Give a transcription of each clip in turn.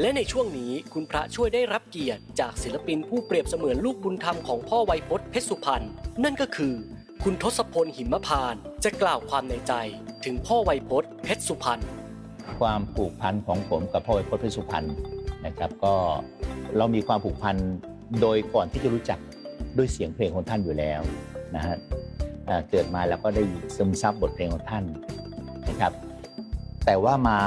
และในช่วงนี้คุณพระช่วยได้รับเกียรติ จากศิลปินผู้เปรียบเสมือนลูกบุญธรรมของพ่อไวยพจน์เพชรสุพรรณนั่นก็คือ คุณทศพลหิมพานต์จะกล่าวความในใจ ถึงพ่อไวยพจน์เพชรสุพรรณ ความผูกพันของผมกับพ่อไวยพจน์เพชรสุพรรณนะครับก็เรามีความผูกพันโดยก่อนที่จะรู้จักด้วยเสียงเพลงของท่านอยู่แล้วนะฮะอ่าเกิดมาแล้วก็ได้ซึมซับบทเพลงของท่านนะครับ แต่ว่ามา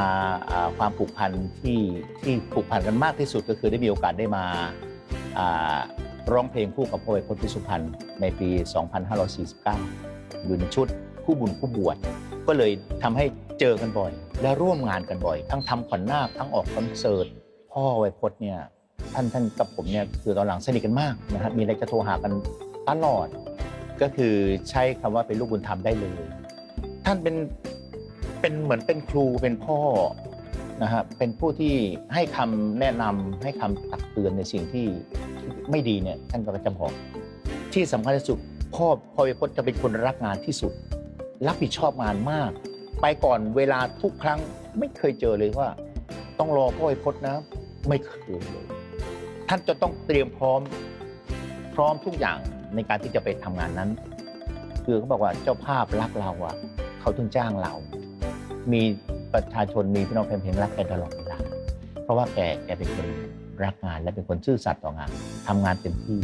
ความผูกพันที่ที่ผูกพันกันมากที่สุดก็คือได้มีโอกาสได้มาร้องเพลงคู่กับพ่อไวยพจน์พชรสุพรรณในปี 2549 อยู่ในชุดคู่บุญคู่บวชก็เลยทำให้เจอกันบ่อย และร่วมงานกันบ่อย ทั้งทำขวัญนาคทั้งออกคอนเสิร์ตพ่อไวยพจน์เนี่ยท่านท่านกับผมเนี่ยคือตอนหลังสนิทกันมากนะครับมีอะไรจะโทรหากันตลอด ก็คือใช้คำว่าเป็นลูกบุญธรรมได้เลย ท่านเป็น เป็นเหมือนเป็นครูเป็นพ่อนะฮะเป็นผู้ที่ให้คำแนะนำให้คำตักเตือนในสิ่งที่ไม่ดีเนี่ยท่านก็จะบอกที่สำคัญที่สุดพ่อพ่อไวยพจน์จะเป็นคนรักงานที่สุด รับผิดชอบงานมาก ไปก่อนเวลาทุกครั้งไม่เคยเจอเลยว่า ต้องรอพ่อไอพจน์นะไม่เคยเลยท่านจะต้องเตรียมพร้อมพร้อมทุกอย่างในการที่จะไปทำงานนั้น คือเขาบอกว่าเจ้าภาพรักเราอะเขาถึงจ้างเรา มีประชาชนมีพี่น้องแฟนเพลงรักแกตลอดเวลาเพราะว่าแกแกเป็นคนรักงานและเป็นคนซื่อสัตย์ต่องานทำงานเต็มที่